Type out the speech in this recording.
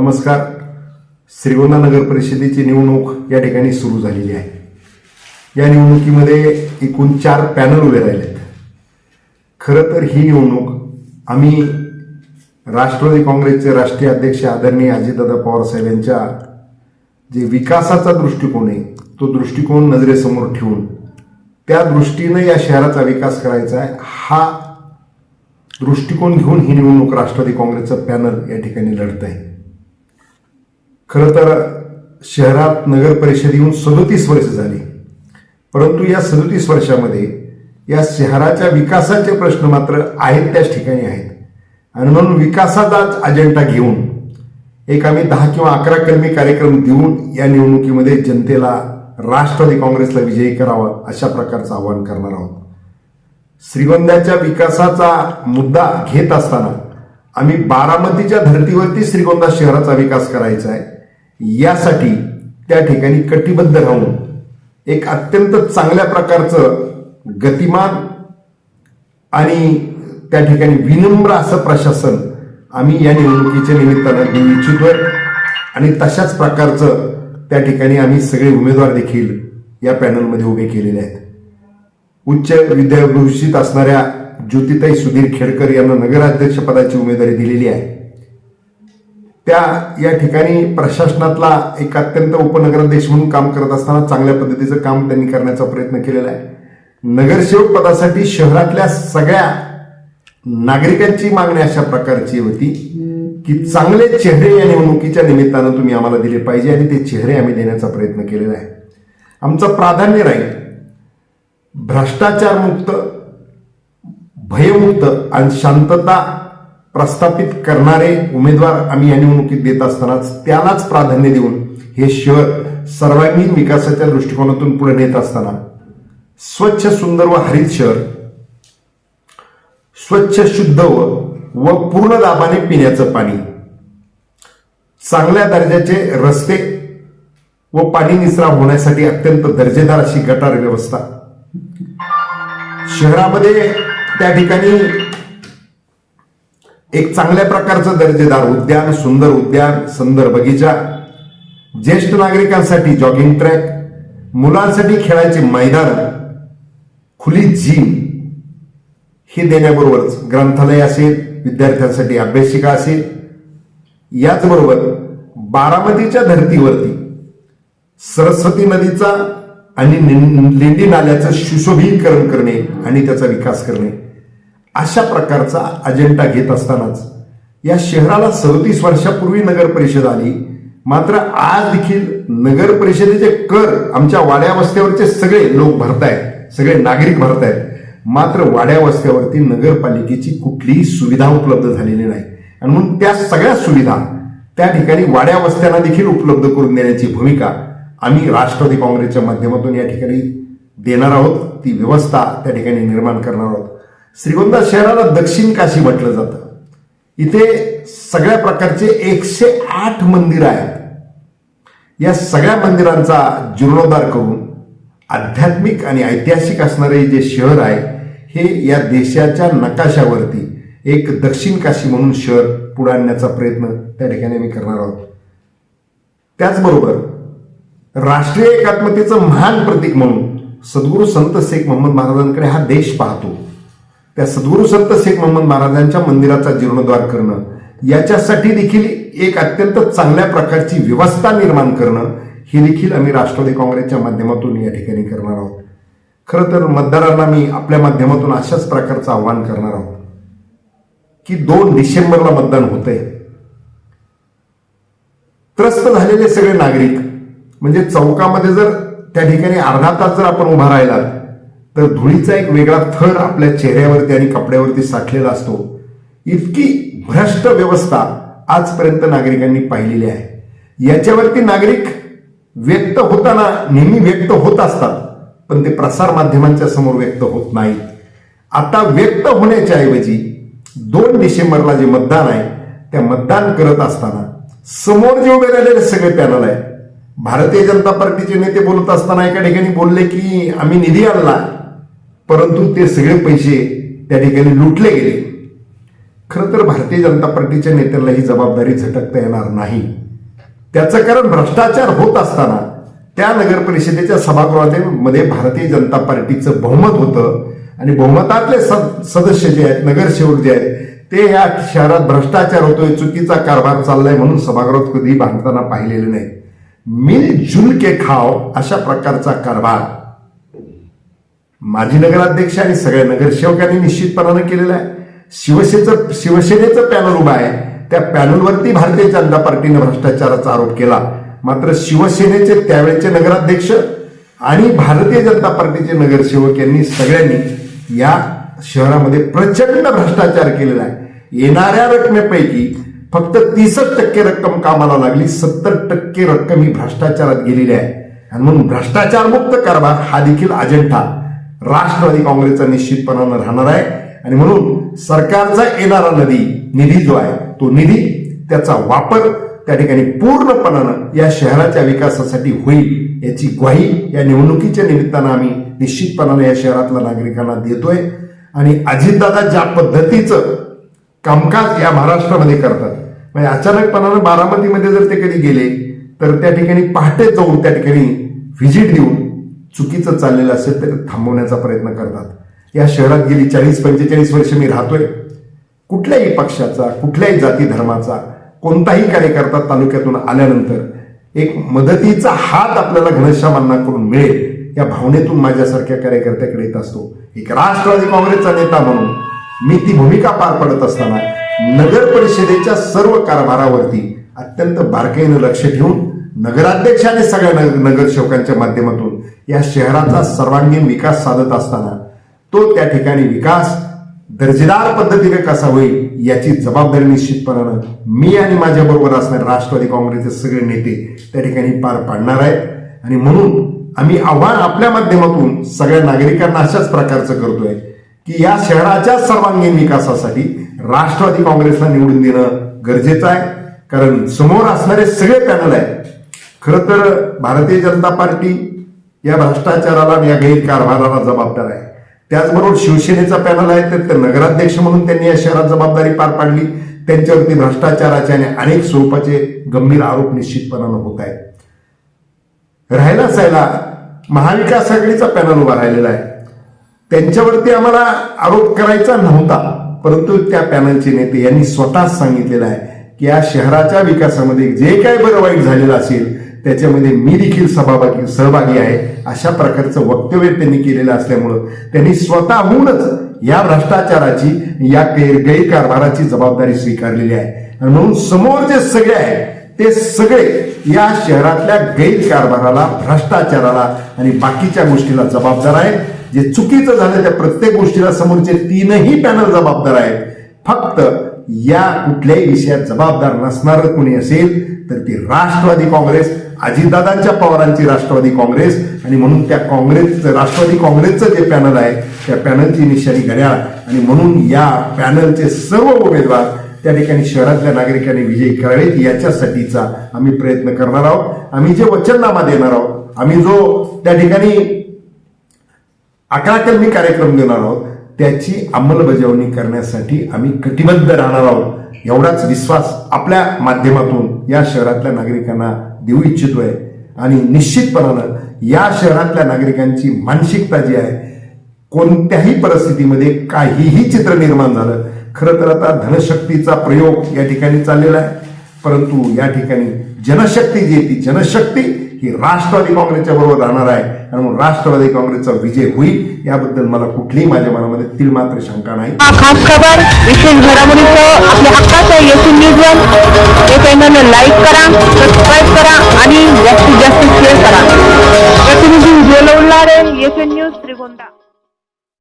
नमस्कार. श्रीगोंदा नगर परिषदेची निवडणूक या ठिकाणी सुरू झालेली आहे. या निवडणुकीमध्ये एकूण चार पॅनल उभे राहिलेत. खरं तर ही निवडणूक आम्ही राष्ट्रवादी काँग्रेसचे राष्ट्रीय अध्यक्ष आदरणीय अजितदादा पवार साहेब यांच्या जे विकासाचा दृष्टिकोन आहे तो दृष्टिकोन नजरेसमोर ठेवून त्या दृष्टीनं या शहराचा विकास करायचा आहे हा दृष्टिकोन घेऊन ही निवडणूक राष्ट्रवादी काँग्रेसचं पॅनल या ठिकाणी लढत आहे. खरं तर शहरात नगर परिषद येऊन सदोतीस वर्ष झाली. परंतु या सदोतीस वर्षामध्ये या शहराच्या विकासाचे प्रश्न मात्र आहेत त्याच ठिकाणी आहेत. आणि म्हणून विकासाचाच अजेंडा घेऊन एक आम्ही दहा किंवा अकरा कलमी कार्यक्रम देऊन या निवडणुकीमध्ये जनतेला राष्ट्रवादी काँग्रेसला विजयी करावा अशा प्रकारचं आवाहन करणार आहोत. श्रीगोंद्याच्या विकासाचा मुद्दा घेत असताना आम्ही बारामतीच्या धर्तीवरती श्रीगोंदा शहराचा विकास करायचा आहे. यासाठी त्या ठिकाणी कटिबद्ध राहून एक अत्यंत चांगल्या प्रकारचं गतिमान आणि त्या ठिकाणी विनम्र असं प्रशासन आम्ही या निवडणुकीच्या निमित्तानं देऊ इच्छितोय. आणि तशाच प्रकारचं त्या ठिकाणी आम्ही सगळे उमेदवार देखील या पॅनलमध्ये उभे केलेले आहेत. उच्च विद्याभूषित असणाऱ्या ज्योतिताई सुधीर खेडकर यांना नगराध्यक्षपदाची उमेदवारी दिलेली आहे. त्या या ठिकाणी प्रशासनातला एक अत्यंत उपनगराध्यक्ष म्हणून काम करत असताना चांगल्या पद्धतीचं काम त्यांनी करण्याचा प्रयत्न केलेला आहे. नगरसेवक पदासाठी शहरातल्या सगळ्या नागरिकांची मागणी अशा प्रकारची होती की चांगले चेहरे या निवडणुकीच्या निमित्तानं तुम्ही आम्हाला दिले पाहिजे आणि ते चेहरे आम्ही देण्याचा प्रयत्न केलेला आहे. आमचं प्राधान्य राहील भ्रष्टाचारमुक्त भयमुक्त आणि शांतता प्रस्थापित करणारे उमेदवार आम्ही या निवडणुकीत देत असतानाच त्यालाच प्राधान्य देऊन हे शहर सर्वांगीण विकासाच्या दृष्टिकोनातून पुढे नेत असताना स्वच्छ सुंदर व हरित शहर स्वच्छ शुद्ध व व पूर्ण दाबाने पिण्याचं पाणी चांगल्या दर्जाचे रस्ते व पाणी निचरा होण्यासाठी अत्यंत दर्जेदार अशी गटार व्यवस्था. शहरामध्ये त्या ठिकाणी एक चांगल्या प्रकारचं दर्जेदार उद्यान सुंदर उद्यान सुंदर बगीचा ज्येष्ठ नागरिकांसाठी जॉगिंग ट्रॅक मुलांसाठी खेळायचे मैदान खुली जिम हे देण्याबरोबरच ग्रंथालय असेल विद्यार्थ्यांसाठी अभ्यासिका असेल याचबरोबर बारामतीच्या धर्तीवरती सरस्वती नदीचा आणि लेंडी नाल्याचं सुशोभीकरण करणे आणि त्याचा विकास करणे. अशा प्रकारचा अजेंडा घेत असतानाच या शहराला सदतीस वर्षापूर्वी नगर परिषद आली. मात्र आज देखील नगर परिषदेचे कर आमच्या वाड्या वस्त्यावरचे सगळे लोक भरतायत सगळे नागरिक भरतायत. मात्र वाड्या वस्त्यावरती नगरपालिकेची कुठलीही सुविधा उपलब्ध झालेली नाही. आणि म्हणून त्या सगळ्या सुविधा त्या ठिकाणी वाड्या वस्त्यांना देखील उपलब्ध करून देण्याची भूमिका आम्ही राष्ट्रवादी काँग्रेसच्या माध्यमातून या ठिकाणी देणार आहोत. ती व्यवस्था त्या ठिकाणी निर्माण करणार आहोत. श्रीगोंदा शहराला दक्षिण काशी म्हटलं जातं. इथे सगळ्या प्रकारचे एकशे आठ मंदिर आहेत. या सगळ्या मंदिरांचा जीर्णोद्धार करून आध्यात्मिक आणि ऐतिहासिक असणारे जे शहर आहे हे या देशाच्या नकाशावरती एक दक्षिण काशी म्हणून शहर पुढे आणण्याचा प्रयत्न त्या ठिकाणी आम्ही करणार आहोत. त्याचबरोबर राष्ट्रीय एकात्मतेचं महान प्रतीक म्हणून सद्गुरू संत शेख मोहम्मद महाराजांकडे हा देश पाहतो. त्या सद्गुरू संत शेख मोहम्मद महाराजांच्या मंदिराचा जीर्णोद्धार करणं याच्यासाठी देखील एक अत्यंत चांगल्या प्रकारची व्यवस्था निर्माण करणं हे देखील आम्ही राष्ट्रवादी काँग्रेसच्या माध्यमातून या ठिकाणी करणार आहोत. खरं तर मतदारांना मी आपल्या माध्यमातून अशाच प्रकारचं आव्हान करणार आहोत. की दोन डिसेंबरला मतदान होतंय. त्रस्त झालेले सगळे नागरिक म्हणजे चौकामध्ये जर त्या ठिकाणी अर्धा तास जर आपण उभा राहिलात तर धुळीचा एक वेगळा थर आपल्या चेहऱ्यावरती आणि कपड्यावरती साठलेला असतो. इतकी भ्रष्ट व्यवस्था आजपर्यंत नागरिकांनी पाहिलेली आहे. याच्यावरती नागरिक व्यक्त होताना नेहमी व्यक्त होत असतात पण ते प्रसार माध्यमांच्या समोर व्यक्त होत नाहीत. आता व्यक्त होण्याच्या ऐवजी दोन डिसेंबरला जे मतदान आहे त्या मतदान करत असताना समोर जे उभे राहिलेले सगळे पॅनल आहे भारतीय जनता पार्टीचे नेते बोलत असताना एका ठिकाणी बोलले की आम्ही निधी आणला परंतु ते सगळे पैसे त्या ठिकाणी लुटले गेले. खरं तर भारतीय जनता पार्टीच्या नेत्याला ही जबाबदारी झटकता येणार नाही. त्याचं कारण भ्रष्टाचार होत असताना त्या नगर परिषदेच्या सभागृहामध्ये भारतीय जनता पार्टीचं बहुमत होतं आणि बहुमतातले सद- सदस्य जे आहेत नगरसेवक जे आहेत ते या शहरात भ्रष्टाचार होतोय चुकीचा कारभार चाललाय म्हणून सभागृहात कधीही भांडताना पाहिलेले नाही. मिलजुल के खाव अशा प्रकारचा कारभार माजी नगराध्यक्ष आणि सगळ्या नगरसेवकांनी निश्चितपणानं केलेलं आहे. शिवसेनेचं शिवसेनेचं पॅनल उभं आहे. त्या पॅनलवरती भारतीय जनता पार्टीने भ्रष्टाचाराचा आरोप केला. मात्र शिवसेनेचे त्यावेळेचे नगराध्यक्ष आणि भारतीय जनता पार्टीचे नगरसेवक यांनी सगळ्यांनी या शहरामध्ये प्रचंड भ्रष्टाचार केलेला आहे. येणाऱ्या रकमेपैकी फक्त तीसच टक्के रक्कम कामाला लागली. सत्तर टक्के रक्कम ही भ्रष्टाचारात गेलेली आहे. आणि म्हणून भ्रष्टाचार मुक्त कारभार हा देखील अजेंडा राष्ट्रवादी काँग्रेसचा निश्चितपणानं राहणार आहे. आणि म्हणून सरकारचा येणारा नदी निधी जो आहे तो निधी त्याचा वापर त्या ठिकाणी पूर्णपणानं या शहराच्या विकासासाठी होईल याची ग्वाही या निवडणुकीच्या निमित्तानं आम्ही निश्चितपणानं या शहरातल्या नागरिकांना देतोय. आणि अजितदादा ज्या पद्धतीचं कामकाज या महाराष्ट्रामध्ये करतात म्हणजे अचानकपणानं बारामतीमध्ये जर ते कधी गेले तर त्या ठिकाणी पहाटे जाऊन त्या ठिकाणी व्हिजिट देऊन चुकीचं चाललेलं असेल तर थांबवण्याचा प्रयत्न करतात. या शहरात गेली चाळीस पंचेचाळीस वर्ष मी राहतोय. कुठल्याही पक्षाचा कुठल्याही जाती धर्माचा कोणताही कार्यकर्ता तालुक्यातून आल्यानंतर एक मदतीचा हात आपल्याला घनश्यामांना करून मिळेल या भावनेतून माझ्यासारख्या कार्यकर्त्याकडे येत असतो. एक राष्ट्रवादी काँग्रेसचा नेता म्हणून मी ती भूमिका पार पडत असताना नगर परिषदेच्या सर्व कारभारावरती अत्यंत बारकाईनं लक्ष ठेवून नगराध्यक्षाने सगळ्या नगरसेवकांच्या माध्यमातून या शहराचा सर्वांगीण विकास साधत असताना तो त्या ठिकाणी विकास दर्जेदार पद्धतीने कसा होईल याची जबाबदारी निश्चितपणानं मी आणि माझ्याबरोबर असणारे राष्ट्रवादी काँग्रेसचे सगळे नेते त्या ठिकाणी पार पाडणार आहेत. आणि म्हणून आम्ही आव्हान आपल्या माध्यमातून सगळ्या नागरिकांना अशाच प्रकारचं करतोय की या शहराच्या सर्वांगीण विकासासाठी राष्ट्रवादी काँग्रेसला निवडून देणं गरजेचं आहे. कारण समोर असणारे सगळे पॅनल आहेत. खरं तर भारतीय जनता पार्टी या भ्रष्टाचाराला आणि या गैरकारभाराला जबाबदार आहे. त्याचबरोबर शिवसेनेचा पॅनल आहे तर ते नगराध्यक्ष म्हणून त्यांनी या शहरात जबाबदारी पार पाडली. त्यांच्यावरती भ्रष्टाचाराचे आणि अनेक स्वरूपाचे गंभीर आरोप निश्चितपणानं होत आहेत. राहिला सायला महाविकास आघाडीचा पॅनल उभा राहिलेला आहे. त्यांच्यावरती आम्हाला आरोप करायचा नव्हता परंतु त्या पॅनलचे नेते यांनी स्वतःच सांगितलेलं आहे की या शहराच्या विकासामध्ये जे काही बरं वाईट झालेलं असेल त्याच्यामध्ये मी देखील सहभागी सहभागी आहे. अशा प्रकारचं वक्तव्य त्यांनी केलेलं असल्यामुळं त्यांनी स्वतःहूनच या भ्रष्टाचाराची या गैरकारभाराची जबाबदारी स्वीकारलेली आहे. आणि म्हणून समोर जे सगळे आहेत ते सगळे या शहरातल्या गैरकारभाराला भ्रष्टाचाराला आणि बाकीच्या गोष्टीला जबाबदार आहेत. जे चुकीचं झालं त्या प्रत्येक गोष्टीला समोरचे तीनही पॅनल जबाबदार आहेत. फक्त या कुठल्याही विषयात जबाबदार नसणार कोणी असेल तर ती राष्ट्रवादी काँग्रेस अजितदादांच्या पवारांची राष्ट्रवादी काँग्रेस आणि म्हणून त्या काँग्रेस राष्ट्रवादी काँग्रेसचं जे पॅनल आहे त्या पॅनलची निशाणी घड्याळ. आणि म्हणून या पॅनलचे सर्व उमेदवार त्या ठिकाणी शहरातल्या नागरिकांनी विजयी करावेत याच्यासाठीचा आम्ही प्रयत्न करणार आहोत. आम्ही जे वचननामा देणार आहोत आम्ही जो त्या ठिकाणी अकरा कलमी कार्यक्रम देणार आहोत त्याची अंमलबजावणी करण्यासाठी आम्ही कटिबद्ध राहणार आहोत. एवढाच विश्वास आपल्या माध्यमातून या शहरातल्या नागरिकांना देऊ इच्छितोय. आणि निश्चितपणानं या शहरातल्या नागरिकांची मानसिकता जी आहे कोणत्याही परिस्थितीमध्ये काहीही चित्र निर्माण झालं खरं तर आता धनशक्तीचा प्रयोग या ठिकाणी चाललेला आहे. परंतु या ठिकाणी जनशक्ती जी आहे ती जनशक्ती की राष्ट्रवादी काँग्रेसच्या बरोबर राहणार आहे. आणि म्हणून राष्ट्रवादी काँग्रेसचा विजय होईल याबद्दल मला कुठलीही माझ्या मनामध्ये तील मात्र शंका नाही. हा खास खबर विशेष घडामोडीचं आपल्या हक्काचं न्यूज हे चॅनल लाईक करा सबस्क्राईब करा आणि जास्तीत जास्त शेअर करा. प्रतिनिधी व्हिडिओ लावणार न्यूज त्रिगोंदा